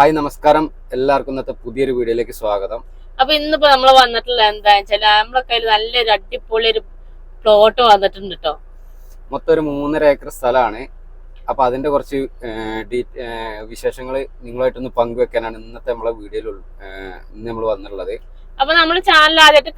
Hi നമസ്കാരം. എല്ലാവർക്കും ഇന്നത്തെ പുതിയൊരു വീഡിയോയിലേക്ക് സ്വാഗതം. അപ്പൊ ഇന്നിപ്പോ നമ്മൾ വന്നിട്ടുള്ള എന്താ വെച്ചാൽ നമ്മളെ കയ്യിൽ നല്ലൊരു അടിപൊളി ഒരു പ്ലോട്ട് വന്നിട്ടുണ്ട് കേട്ടോ മൊത്തം ഒരു മൂന്നര ഏക്കർ സ്ഥലമാണ്. അപ്പൊ അതിന്റെ കുറച്ച് വിശേഷങ്ങൾ നിങ്ങളായിട്ടൊന്ന് പങ്കുവെക്കാനാണ് ഇന്നത്തെ നമ്മളെ വീഡിയോയിൽ ഇന്ന് നമ്മൾ വന്നിട്ടുള്ളത്. അപ്പൊ നമ്മുടെ ചാനൽ ആദ്യമായിട്ട്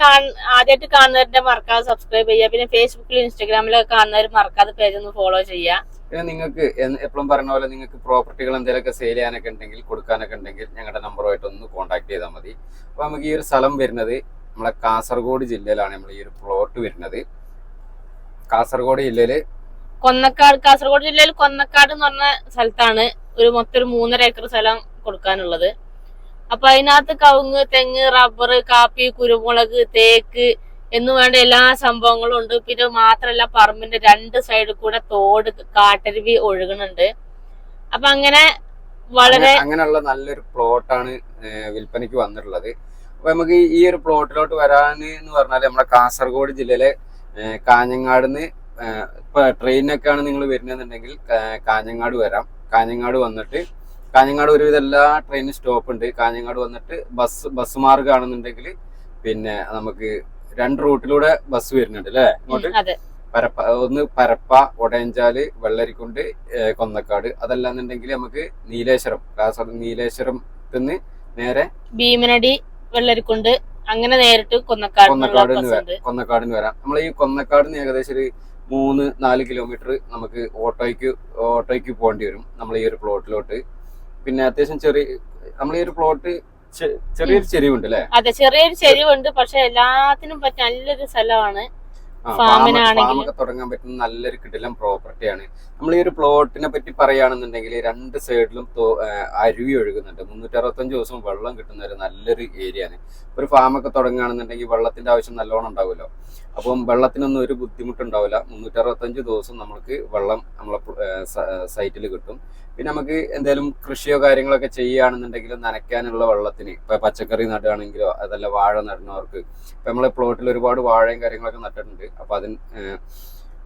ആദ്യമായിട്ട് കാണുന്നവരുടെ മറക്കാതെ സബ്സ്ക്രൈബ് ചെയ്യുക. പിന്നെ ഫേസ്ബുക്കിലും ഇൻസ്റ്റാഗ്രാമിലൊക്കെ കാണുന്നവർ മറക്കാതെ പേജ് ഒന്ന് ഫോളോ ചെയ്യുക. നിങ്ങൾക്ക് എപ്പോഴും പറഞ്ഞ പോലെ നിങ്ങൾക്ക് പ്രോപ്പർട്ടികൾ എന്തെങ്കിലുമൊക്കെ സെയിൽ ചെയ്യാനൊക്കെ ഉണ്ടെങ്കിൽ കൊടുക്കാനൊക്കെ ഉണ്ടെങ്കിൽ ഞങ്ങളുടെ നമ്പറുമായിട്ട് ഒന്ന് കോൺടാക്ട് ചെയ്താൽ മതി. അപ്പോൾ നമുക്ക് ഈ ഒരു സ്ഥലം വരുന്നത് നമ്മളെ കാസർഗോഡ് ജില്ലയിലാണ് നമ്മൾ ഈ ഒരു പ്ലോട്ട് വരുന്നത്. കാസർഗോഡ് ജില്ലയിൽ കൊന്നക്കാട് കാസർഗോഡ് ജില്ലയിൽ കൊന്നക്കാട് എന്ന് പറഞ്ഞ സ്ഥലത്താണ് ഒരു മൊത്തം ഒരു മൂന്നര ഏക്കർ സ്ഥലം കൊടുക്കാനുള്ളത്. അപ്പൊ അതിനകത്ത് കവുങ്ങ് തെങ്ങ് റബ്ബർ കാപ്പി കുരുമുളക് തേക്ക് എന്ന് വേണ്ട എല്ലാ സംഭവങ്ങളും ഉണ്ട്. പിന്നെ മാത്രല്ല പറമ്പിന്റെ രണ്ട് സൈഡിൽ കൂടെ തോട് കാട്ടരുവി ഒഴുകുന്നുണ്ട്. അപ്പൊ അങ്ങനെ വളരെ അങ്ങനെയുള്ള നല്ലൊരു പ്ലോട്ടാണ് വിൽപ്പനയ്ക്ക് വന്നിട്ടുള്ളത്. അപ്പൊ നമുക്ക് ഈ ഒരു പ്ലോട്ടിലോട്ട് വരാൻ എന്ന് പറഞ്ഞാൽ നമ്മുടെ കാസർഗോഡ് ജില്ലയിലെ കാഞ്ഞങ്ങാട് നിന്ന് ഇപ്പൊ ട്രെയിനൊക്കെയാണ് നിങ്ങൾ വരുന്നതെന്നുണ്ടെങ്കിൽ കാഞ്ഞങ്ങാട് വരാം. കാഞ്ഞങ്ങാട് വന്നിട്ട് കാഞ്ഞങ്ങാട് ഒരുവിധം എല്ലാ ട്രെയിനും സ്റ്റോപ്പ് ഉണ്ട്. കാഞ്ഞങ്ങാട് വന്നിട്ട് ബസ് ബസ് മാർഗമാണെന്നുണ്ടെങ്കിൽ പിന്നെ നമുക്ക് രണ്ട് റൂട്ടിലൂടെ ബസ് വരുന്നുണ്ട് അല്ലേ ഇങ്ങോട്ട്? പരപ്പ ഒന്ന് പരപ്പ ഒടയഞ്ചാൽ വെള്ളരിക്കുണ്ട് കൊന്നക്കാട്. അതല്ലാന്നുണ്ടെങ്കിൽ നമുക്ക് നീലേശ്വരം കാസർഗോഡ് നീലേശ്വരം നിന്ന് നേരെ ഭീമനടി വെള്ളരിക്കുണ്ട് അങ്ങനെ നേരിട്ട് കൊന്നക്കാട് കൊന്നക്കാട് കൊന്നക്കാടിന് വരാം. നമ്മൾ ഈ കൊന്നക്കാടിന് ഏകദേശം ഒരു മൂന്ന് നാല് കിലോമീറ്റർ നമുക്ക് ഓട്ടോയ്ക്ക് ഓട്ടോയ്ക്ക് പോകേണ്ടി വരും. നമ്മൾ ഈ ഒരു പ്ലോട്ടിലോട്ട് പിന്നെ അത്യാവശ്യം ചെറിയ നമ്മൾ ഈ ഒരു പ്ലോട്ട് ചെറിയൊരു ചെരിവുണ്ട് അല്ലേ? അതെ ചെറിയൊരു ചെരിവുണ്ട്. പക്ഷെ എല്ലാത്തിനും പറ്റിയ നല്ലൊരു സ്ഥലമാണ് ഫാമൊക്കെ തുടങ്ങാൻ പറ്റുന്ന നല്ലൊരു കിടിലം പ്രോപ്പർട്ടിയാണ് നമ്മൾ ഈ ഒരു പ്ലോട്ടിനെ പറ്റി പറയുകയാണെന്നുണ്ടെങ്കിൽ രണ്ട് സൈഡിലും അരുവി ഒഴുകുന്നുണ്ട്. മുന്നൂറ്റി അറുപത്തഞ്ച് ദിവസം വെള്ളം കിട്ടുന്ന ഒരു നല്ലൊരു ഏരിയ ആണ്. ഒരു ഫാമൊക്കെ തുടങ്ങുകയാണെന്നുണ്ടെങ്കിൽ വെള്ളത്തിന്റെ ആവശ്യം നല്ലോണം ഉണ്ടാവുമല്ലോ. അപ്പം വെള്ളത്തിനൊന്നും ഒരു ബുദ്ധിമുട്ടുണ്ടാവില്ല. മുന്നൂറ്റി അറുപത്തഞ്ച് ദിവസം നമുക്ക് വെള്ളം നമ്മളെ സൈറ്റിൽ കിട്ടും. പിന്നെ നമുക്ക് എന്തെങ്കിലും കൃഷിയോ കാര്യങ്ങളൊക്കെ ചെയ്യുകയാണെന്നുണ്ടെങ്കിൽ നനയ്ക്കാനുള്ള വെള്ളത്തിന്. ഇപ്പൊ പച്ചക്കറി നടുകയാണെങ്കിലോ അതല്ല വാഴ നടുന്നവർക്ക്. ഇപ്പൊ നമ്മളെ പ്ലോട്ടിൽ ഒരുപാട് വാഴയും കാര്യങ്ങളൊക്കെ നട്ടിട്ടുണ്ട്. അപ്പൊ അതിന്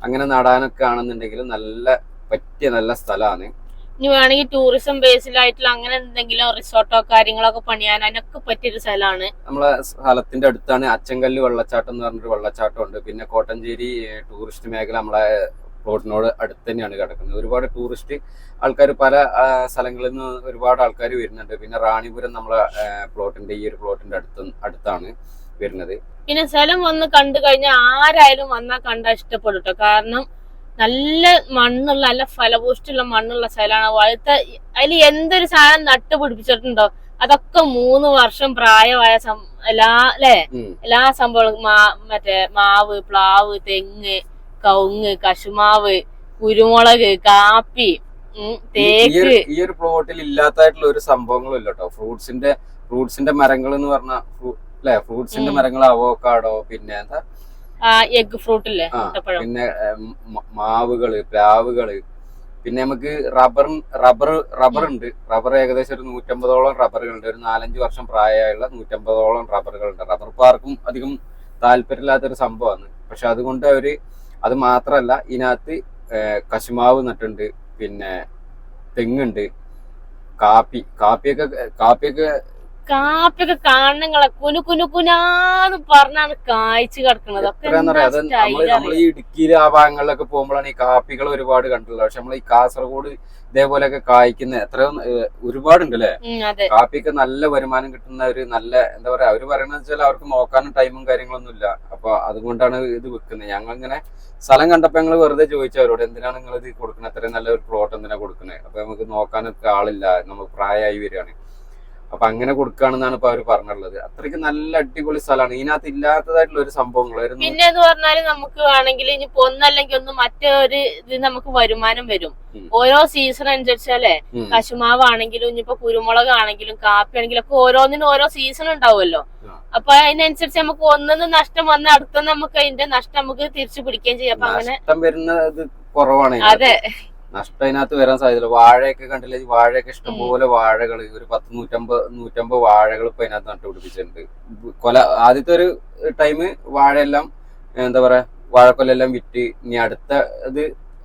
അങ്ങനെ നടാനൊക്കെ ആണെന്നുണ്ടെങ്കിൽ നല്ല പറ്റിയ നല്ല സ്ഥലമാണ്. ഇനി വേണമെങ്കിൽ ടൂറിസം ബേസിലായിട്ടുള്ള അങ്ങനെ എന്തെങ്കിലും റിസോർട്ടോ കാര്യങ്ങളൊക്കെ പണിയാൻ അതിനൊക്കെ പറ്റിയൊരു സ്ഥലമാണ്. നമ്മളെ സ്ഥലത്തിന്റെ അടുത്താണ് അച്ചങ്കല്ല് വെള്ളച്ചാട്ടം എന്ന് പറഞ്ഞൊരു വെള്ളച്ചാട്ടം ഉണ്ട്. പിന്നെ കോട്ടഞ്ചേരി ടൂറിസ്റ്റ് മേഖല നമ്മളെ പ്ലോട്ടിനോട് അടുത്ത് തന്നെയാണ് കിടക്കുന്നത്. ഒരുപാട് ടൂറിസ്റ്റ് ആൾക്കാർ പല സ്ഥലങ്ങളിൽ നിന്ന് ഒരുപാട് ആൾക്കാർ വരുന്നുണ്ട്. പിന്നെ റാണിപുരം നമ്മളെ പ്ലോട്ടിന്റെ ഈ ഒരു പ്ലോട്ടിന്റെ അടുത്ത് അടുത്താണ് വരുന്നത്. പിന്നെ സ്ഥലം വന്ന് കണ്ടു കഴിഞ്ഞാൽ ആരായാലും വന്നാൽ കണ്ടാൽ ഇഷ്ടപ്പെടും കാരണം നല്ല മണ്ണുള്ള നല്ല ഫലപുഷ്ടിയുള്ള മണ്ണുള്ള സ്ഥലമാണ്. വഴുത്ത അതിൽ എന്തൊരു സാധനം നട്ടുപിടിപ്പിച്ചിട്ടുണ്ടോ അതൊക്കെ മൂന്ന് വർഷം പ്രായമായ എല്ലാ അല്ലേ. എല്ലാ സംഭവങ്ങളും മാ- മറ്റേ മാവ് പ്ലാവ് തെങ്ങ് കവുങ്ങ് കശുമാവ് കുരുമുളക് കാപ്പി തേക്ക്. ഈ ഒരു പ്ലോട്ടിൽ ഇല്ലാത്തതായിട്ടുള്ള ഒരു സംഭവങ്ങളും ഇല്ല കേട്ടോ. ഫ്രൂട്ട്സിന്റെ ഫ്രൂട്ട്സിന്റെ മരങ്ങൾ എന്ന് പറഞ്ഞാൽ അല്ലെ? ഫ്രൂട്ട്സിന്റെ മരങ്ങൾ അവോക്കാടോ പിന്നെ എന്താ? എഗ് ഫ്രൂട്ട് ഇല്ലേ പിന്നെ മാവുകൾ പ്ലാവുകൾ. പിന്നെ നമുക്ക് റബ്ബർ റബ്ബർ റബ്ബർ ഉണ്ട് റബ്ബർ ഏകദേശം ഒരു നൂറ്റമ്പതോളം റബ്ബറുകളുണ്ട്. ഒരു നാലഞ്ച് വർഷം പ്രായമായുള്ള നൂറ്റമ്പതോളം റബ്ബറുകളുണ്ട്. റബ്ബർ പാർക്കും അധികം താല്പര്യമില്ലാത്തൊരു സംഭവമാണ്. പക്ഷെ അതുകൊണ്ട് അവർ അത് മാത്രമല്ല ഇതിനകത്ത് കശുമാവ് നട്ടുണ്ട് പിന്നെ തെങ്ങുണ്ട് കാപ്പി കാപ്പിയൊക്കെ കാപ്പിയൊക്കെ കാപ്പിയൊക്കെ കാണുന്നങ്ങളെ കുനു കുനു കുനാന്ന് പറഞ്ഞാണ് കായ്ച്ചു കിടക്കുന്നത് നമ്മൾ ഈ ഇടുക്കിയിലെ ആ ഭാഗങ്ങളിലൊക്കെ പോകുമ്പോഴാണ് ഈ കാപ്പികൾ ഒരുപാട് കണ്ടുള്ളത് പക്ഷെ നമ്മൾ ഈ കാസർഗോഡ് ഇതേപോലെയൊക്കെ കായ്ക്കുന്ന എത്രയോ ഏഹ്, ഒരുപാടുണ്ട് അല്ലെ കാപ്പിക്ക് നല്ല വരുമാനം കിട്ടുന്ന ഒരു നല്ല എന്താ പറയാ അവർ പറയണെന്ന് വെച്ചാൽ അവർക്ക് നോക്കാനും ടൈമും കാര്യങ്ങളൊന്നും ഇല്ല അപ്പൊ അതുകൊണ്ടാണ് ഇത് വെക്കുന്നത്. ഞങ്ങൾ ഇങ്ങനെ സ്ഥലം കണ്ടപ്പോ ഞങ്ങൾ വെറുതെ ചോദിച്ചു അവരോട് എന്തിനാണ് നിങ്ങൾ ഇത് കൊടുക്കുന്നത് അത്രയും നല്ല ഒരു പ്ലോട്ട് എന്തിനാ കൊടുക്കുന്നത് അപ്പൊ നമുക്ക് നോക്കാനൊക്കെ ആളില്ല. നമുക്ക് പ്രായമായി വരികയാണ്. അപ്പൊ അങ്ങനെ കൊടുക്കുകയാണെന്നാണ് ഇപ്പൊ അവർ പറഞ്ഞിട്ടുള്ളത്. അത്രയ്ക്ക് നല്ല അടിപൊളി സ്ഥലമാണ്. ഇതിനകത്ത് ഇല്ലാത്തതായിട്ടുള്ള ഒരു സംഭവങ്ങൾ ഒരു പിന്നെ എന്ന് പറഞ്ഞാൽ നമുക്ക് വേണമെങ്കിൽ ഇനി ഒന്നല്ലെങ്കിൽ ഒന്ന് മറ്റൊരു ഇത് നമുക്ക് വരുമാനം വരും. ഓരോ സീസൺ അനുസരിച്ചല്ലേ? ഉം. കശുമാവ് ആണെങ്കിലും ഇനിയിപ്പോ കുരുമുളക് ആണെങ്കിലും കാപ്പി ആണെങ്കിലും ഒക്കെ ഓരോന്നിനും ഓരോ സീസൺ ഉണ്ടാവുമല്ലോ. അപ്പൊ അതിനനുസരിച്ച് നമുക്ക് ഒന്നിന്ന് നഷ്ടം വന്ന അടുത്ത നമുക്ക് അതിന്റെ നഷ്ടം നമുക്ക് തിരിച്ചു പിടിക്കുകയും ചെയ്യാം. അപ്പൊ അങ്ങനെ വരുന്നത് കുറവാണ് അതെ. നഷ്ടം അതിനകത്ത് വരാൻ സാധ്യതയില്ല. വാഴയൊക്കെ കണ്ടില്ലേ? വാഴയൊക്കെ ഇഷ്ടംപോലെ വാഴകൾ ഒരു പത്ത് നൂറ്റമ്പത് നൂറ്റമ്പത് വാഴകൾ ഇപ്പൊ അതിനകത്ത് നട്ടുപിടിപ്പിച്ചിട്ടുണ്ട്. കൊല ആദ്യത്തെ ഒരു ടൈം വാഴയെല്ലാം എന്താ പറയാ വാഴക്കൊലെല്ലാം വിറ്റ് ഇനി അടുത്ത ഇത്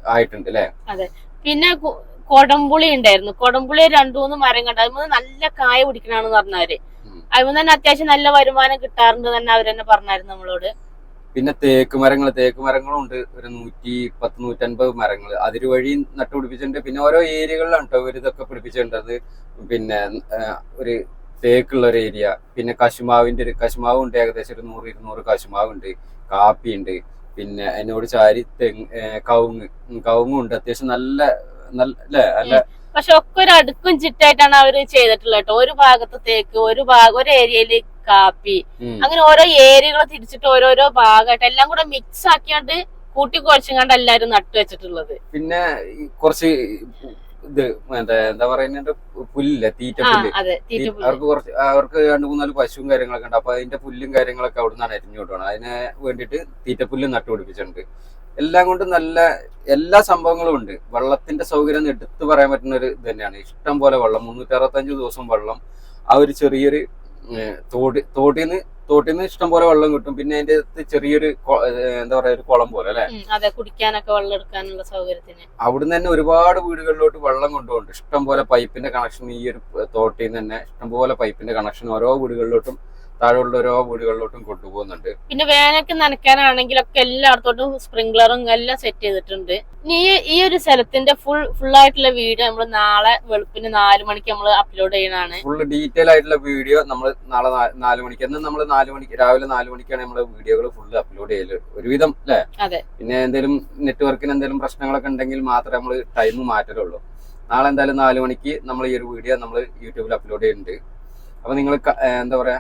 ആയിട്ടുണ്ട് അല്ലെ? പിന്നെ കു- കൊടംപുളി ഉണ്ടായിരുന്നു. കൊടംപുളി രണ്ടു മൂന്ന് മരം കണ്ടു അതിന് നല്ല കായ പിടിക്കണാന്ന് പറഞ്ഞവര്. ഉം. അതിന് തന്നെ അത്യാവശ്യം നല്ല വരുമാനം കിട്ടാറുണ്ട് തന്നെ അവരെന്നെ പറഞ്ഞായിരുന്നു നമ്മളോട്. പിന്നെ തേക്ക് മരങ്ങൾ തേക്ക് മരങ്ങളും ഉണ്ട്. ഒരു നൂറ്റി പത്ത് നൂറ്റൻപത് മരങ്ങൾ അതിര് വഴി നട്ടുപിടിപ്പിച്ചിട്ടുണ്ട് പിന്നെ ഓരോ ഏരിയകളിലാണ് കേട്ടോ ഇതൊക്കെ പിടിപ്പിച്ചിട്ടുണ്ടത് പിന്നെ ഒരു തേക്കുള്ള ഒരു ഏരിയ. പിന്നെ കശുമാവിന്റെ ഒരു കശുമാവ് ഉണ്ട് ഏകദേശം ഒരു നൂറ് ഇരുന്നൂറ് കശുമാവ് ഉണ്ട് കാപ്പി ഉണ്ട് പിന്നെ എന്നോട് ചാരി തെങ്ങ് കവുങ്ങ്. കവുങ്ങുണ്ട് അത്യാവശ്യം നല്ല നല്ല അല്ല? പക്ഷെ ഒക്കെ ഒരു അടുക്കും ചിട്ടായിട്ടാണ് അവർ ചെയ്തിട്ടുള്ളത് കേട്ടോ. ഒരു ഭാഗത്ത് തേക്ക് ഒരു ഭാഗം ഒരു ഏരിയയിൽ കാപ്പി. അങ്ങനെ ഓരോ ഏരിയകൾ തിരിച്ചിട്ട് ഓരോരോ ഭാഗമായിട്ട് എല്ലാം കൂടെ മിക്സ് ആക്കിയാണ്ട് കൂട്ടി കുഴച്ചുകൊണ്ട് എല്ലാരും നട്ടു വെച്ചിട്ടുള്ളത്. പിന്നെ കുറച്ച് ഇത് എന്താ എന്താ പറയുന്നത്? പുല്ല് തീറ്റ പുല്ല് അവർക്ക് കുറച്ച് അവർക്ക് രണ്ട് മൂന്നാൽ പശുവും കാര്യങ്ങളൊക്കെ ഉണ്ട്. അപ്പൊ അതിന്റെ പുല്ലും കാര്യങ്ങളൊക്കെ അവിടെ നിന്നാണ് അരിഞ്ഞു കൊണ്ടുപോകണം അതിന് വേണ്ടിയിട്ട് നട്ടു പിടിപ്പിച്ചിട്ടുണ്ട്. എല്ലാം കൊണ്ട് നല്ല എല്ലാ സംഭവങ്ങളും ഉണ്ട്. വെള്ളത്തിന്റെ സൗകര്യം എടുത്തു പറയാൻ പറ്റുന്ന ഒരു ഇത് തന്നെയാണ്. ഇഷ്ടം പോലെ വെള്ളം. മുന്നൂറ്റി അറുപത്തഞ്ച് ദിവസം വെള്ളം. ആ ഒരു ചെറിയൊരു ഏഹ്, നിന്ന് തോട്ടിന്ന് തോട്ടിന്ന് ഇഷ്ടം പോലെ വെള്ളം കിട്ടും. പിന്നെ അതിന്റെ അകത്ത് ചെറിയൊരു എന്താ പറയാ ഒരു കുളം പോലെ അല്ലെ? അതെ കുടിക്കാനൊക്കെ വെള്ളം എടുക്കാനുള്ള സൗകര്യത്തിന്. അവിടുന്ന് തന്നെ ഒരുപാട് വീടുകളിലോട്ട് വെള്ളം കൊണ്ടുപോകുന്നുണ്ട്. ഇഷ്ടം പോലെ പൈപ്പിന്റെ കണക്ഷൻ ഈ ഒരു തോട്ടിൽ നിന്ന് തന്നെ ഇഷ്ടം പോലെ പൈപ്പിന്റെ കണക്ഷൻ ഓരോ വീടുകളിലോട്ടും താഴെയുള്ള ഓരോ വീടുകളിലോട്ടും കൊണ്ടുപോകുന്നുണ്ട്. പിന്നെ വേനൽക്ക് നനയ്ക്കാനാണെങ്കിലൊക്കെ എല്ലായിടത്തോട്ടും സ്പ്രിംഗ്ലറും എല്ലാം സെറ്റ് ചെയ്തിട്ടുണ്ട്. ഇനി ഈ ഒരു സ്ഥലത്തിന്റെ ഫുൾ ഫുൾ ആയിട്ടുള്ള വീഡിയോ നമ്മൾ നാളെ വെളുപ്പിന് നാല് മണിക്ക് നമ്മൾ അപ്ലോഡ് ചെയ്യണതാണ്. ഫുൾ ഡീറ്റെയിൽ ആയിട്ടുള്ള വീഡിയോ നമ്മൾ നാളെ നാല് മണിക്ക്. എന്ന് നമ്മൾ നാല് മണിക്ക് രാവിലെ നാല് മണിക്കാണ് നമ്മൾ വീഡിയോകൾ ഫുൾ അപ്ലോഡ് ചെയ്യൽ. ഒരുവിധം അല്ലേ അതെ. പിന്നെ എന്തെങ്കിലും നെറ്റ്വർക്കിന് എന്തെങ്കിലും പ്രശ്നങ്ങളൊക്കെ ഉണ്ടെങ്കിൽ മാത്രമേ നമ്മൾ ടൈം മാറ്റലുള്ളൂ. നാളെ എന്തായാലും നാല് മണിക്ക് നമ്മൾ ഈ ഒരു വീഡിയോ നമ്മൾ യൂട്യൂബിൽ അപ്ലോഡ് ചെയ്യുന്നുണ്ട്. അപ്പൊ നിങ്ങൾ എന്താ പറയാ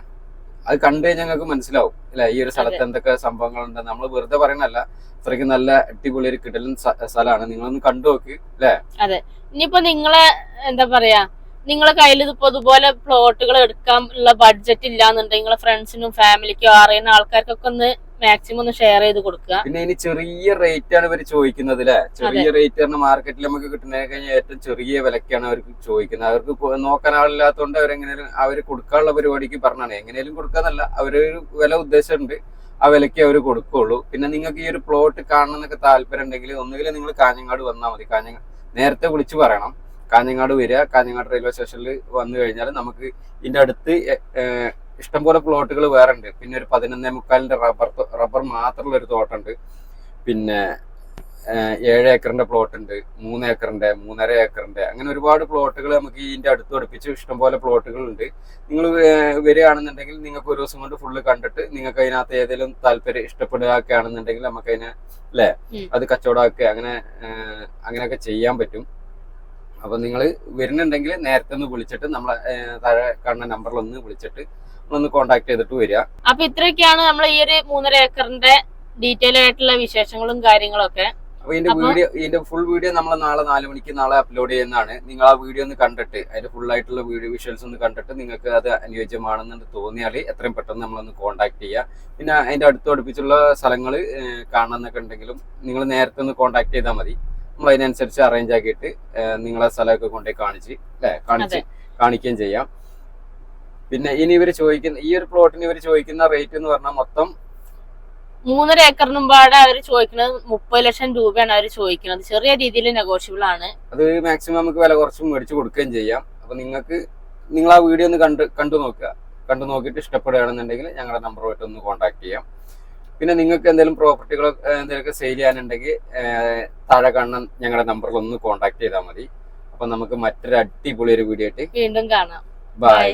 അത് കണ്ടു കഴിഞ്ഞാൽ ഞങ്ങൾക്ക് മനസ്സിലാവും. അല്ലെ? ഈ ഒരു സ്ഥലത്ത് എന്തൊക്കെ സംഭവങ്ങളുണ്ട്. നമ്മൾ വെറുതെ പറയണല്ല അത്രയ്ക്ക് നല്ല അടിപൊളി ഒരു കിടലൻ സ്ഥലമാണ് നിങ്ങളൊന്ന് കണ്ടു നോക്ക്. അല്ലേ? അതെ. ഇനിയിപ്പോ നിങ്ങളെ എന്താ പറയാ നിങ്ങളെ കയ്യിൽ ഇതിപ്പോ ഇതുപോലെ പ്ലോട്ടുകൾ എടുക്കാൻ ഉള്ള ബഡ്ജറ്റ് ഇല്ലാന്നുണ്ടെങ്കിൽ നിങ്ങളെ ഫ്രണ്ട്സിനും ഫാമിലിക്കും അറിയുന്ന ആൾക്കാർക്കൊക്കെ ഒന്ന് മാക്സിമം ഒന്ന് ഷെയർ ചെയ്ത് കൊടുക്കുക. പിന്നെ ഇനി ചെറിയ റേറ്റ് ആണ് ഇവർ ചോദിക്കുന്നത് അല്ലെ ചെറിയ റേറ്റ് ആണ് മാർക്കറ്റിൽ നമുക്ക് കിട്ടുന്നതിനെ കഴിഞ്ഞാൽ ഏറ്റവും ചെറിയ വിലക്കാണ് അവർക്ക് ചോദിക്കുന്നത്. അവർക്ക് നോക്കാൻ ആളില്ലാത്തതുകൊണ്ട് അവരെങ്ങനെയും അവർ കൊടുക്കാനുള്ള പരിപാടിക്ക് പറഞ്ഞാണ്. എങ്ങനെയും കൊടുക്കാന്നല്ല അവരൊരു വില ഉദ്ദേശമുണ്ട് ആ വിലയ്ക്ക് അവർ കൊടുക്കുള്ളൂ. പിന്നെ നിങ്ങൾക്ക് ഈ ഒരു പ്ലോട്ട് കാണണം എന്നൊക്കെ താല്പര്യം ഉണ്ടെങ്കിൽ ഒന്നുകിൽ നിങ്ങൾ കാഞ്ഞങ്ങാട് വന്നാൽ മതി. കാഞ്ഞങ്ങാട് നേരത്തെ വിളിച്ചു പറയണം. കാഞ്ഞങ്ങാട് വരിക. കാഞ്ഞങ്ങാട് റെയിൽവേ സ്റ്റേഷനിൽ വന്നു കഴിഞ്ഞാൽ നമുക്ക് ഇതിന്റെ അടുത്ത് ഇഷ്ടംപോലെ പ്ലോട്ടുകൾ വേറെ ഉണ്ട് പിന്നെ ഒരു പതിനൊന്നേ മുക്കാലിന്റെ റബ്ബർ റബ്ബർ മാത്രമുള്ള ഒരു തോട്ടമുണ്ട് പിന്നെ ഏഴ് ഏക്കറിന്റെ പ്ലോട്ട് ഉണ്ട് മൂന്ന് ഏക്കറിന്റെ മൂന്നര ഏക്കറിന്റെ. അങ്ങനെ ഒരുപാട് പ്ലോട്ടുകൾ നമുക്ക് ഇതിന്റെ അടുത്ത് പഠിപ്പിച്ച് ഇഷ്ടംപോലെ പ്ലോട്ടുകൾ ഉണ്ട് നിങ്ങൾ വരികയാണെന്നുണ്ടെങ്കിൽ നിങ്ങൾക്ക് ഒരു ദിവസം കൊണ്ട് ഫുള്ള് കണ്ടിട്ട് നിങ്ങൾക്ക് അതിനകത്ത് ഏതെങ്കിലും താല്പര്യം ഇഷ്ടപ്പെടുകയൊക്കെ ആണെന്നുണ്ടെങ്കിൽ നമുക്ക് അതിനെ അല്ലേ അത് കച്ചവടമാക്കുക അങ്ങനെ അങ്ങനെയൊക്കെ ചെയ്യാൻ പറ്റും. അപ്പൊ നിങ്ങൾ വരുന്നുണ്ടെങ്കിൽ നേരത്തെ ഒന്ന് വിളിച്ചിട്ട് നമ്മളെ താഴെ കാണുന്ന നമ്പറിൽ ഒന്ന് വിളിച്ചിട്ട് ഒന്ന് കോണ്ടാക്ട് ചെയ്തിട്ട് വരിക. അപ്പൊ ഇത്രയൊക്കെയാണ് നമ്മൾ ഈ ഒരു മൂന്നര ഏക്കറിന്റെ ഡീറ്റെയിൽ ആയിട്ടുള്ള വിശേഷങ്ങളും കാര്യങ്ങളൊക്കെ. അപ്പൊ ഇതിന്റെ വീഡിയോ ഇതിന്റെ ഫുൾ വീഡിയോ നമ്മൾ നാളെ നാല് മണിക്ക് നാളെ അപ്ലോഡ് ചെയ്യുന്നതാണ്. നിങ്ങൾ ആ വീഡിയോ ഒന്ന് കണ്ടിട്ട് അതിന്റെ ഫുൾ ആയിട്ടുള്ള വീഡിയോ വിഷ്വൽസ് ഒന്ന് കണ്ടിട്ട് നിങ്ങൾക്ക് അത് അനുയോജ്യമാണെന്ന് തോന്നിയാൽ എത്രയും പെട്ടെന്ന് നമ്മളൊന്ന് കോൺടാക്ട് ചെയ്യുക. പിന്നെ അതിന്റെ അടുത്ത് അടുപ്പിച്ചുള്ള സ്ഥലങ്ങൾ കാണണമെന്നൊക്കെ ഉണ്ടെങ്കിലും നിങ്ങൾ നേരത്തെ ഒന്ന് കോൺടാക്ട് ചെയ്താൽ മതി. നമ്മൾ അതിനനുസരിച്ച് അറേഞ്ച് ആക്കിയിട്ട് നിങ്ങളെ സ്ഥലമൊക്കെ കൊണ്ടുപോയി കാണിച്ച് അല്ലേ കാണിച്ച് കാണിക്കുകയും ചെയ്യാം. പിന്നെ ഇനി ഇവർ ചോദിക്കുന്ന ഈ ഒരു പ്ലോട്ടിന് ഇവർ ചോദിക്കുന്ന റേറ്റ് എന്ന് പറഞ്ഞാൽ മൊത്തം മൂന്നര ഏക്കറിനും പാടെ അവർ ചോദിക്കുന്നത്. മുപ്പത് ലക്ഷം രൂപയാണ് അവർ ചോദിക്കുന്നത്. ചെറിയ രീതിയിൽ നെഗോഷ്യബിൾ ആണ്. അത് മാക്സിമം നമുക്ക് വില കുറച്ച് മേടിച്ച് കൊടുക്കുകയും ചെയ്യാം. അപ്പൊ നിങ്ങൾക്ക് നിങ്ങൾ ആ വീഡിയോ ഒന്ന് കണ്ട് കണ്ടു നോക്കുക. കണ്ടു നോക്കിയിട്ട് ഇഷ്ടപ്പെടുകയാണെന്നുണ്ടെങ്കിൽ ഞങ്ങളുടെ നമ്പറുമായിട്ട് ഒന്ന് കോൺടാക്ട് ചെയ്യാം. പിന്നെ നിങ്ങൾക്ക് എന്തെങ്കിലും പ്രോപ്പർട്ടികൾ എന്തെങ്കിലുമൊക്കെ സെയിൽ ചെയ്യാനുണ്ടെങ്കിൽ താഴെ കാണുന്ന ഞങ്ങളുടെ നമ്പറിൽ ഒന്ന് കോൺടാക്ട് ചെയ്താൽ മതി. അപ്പൊ നമുക്ക് മറ്റൊരു അടിപൊളി ഒരു വീഡിയോ ആയിട്ട് വീണ്ടും കാണാം. ബൈ.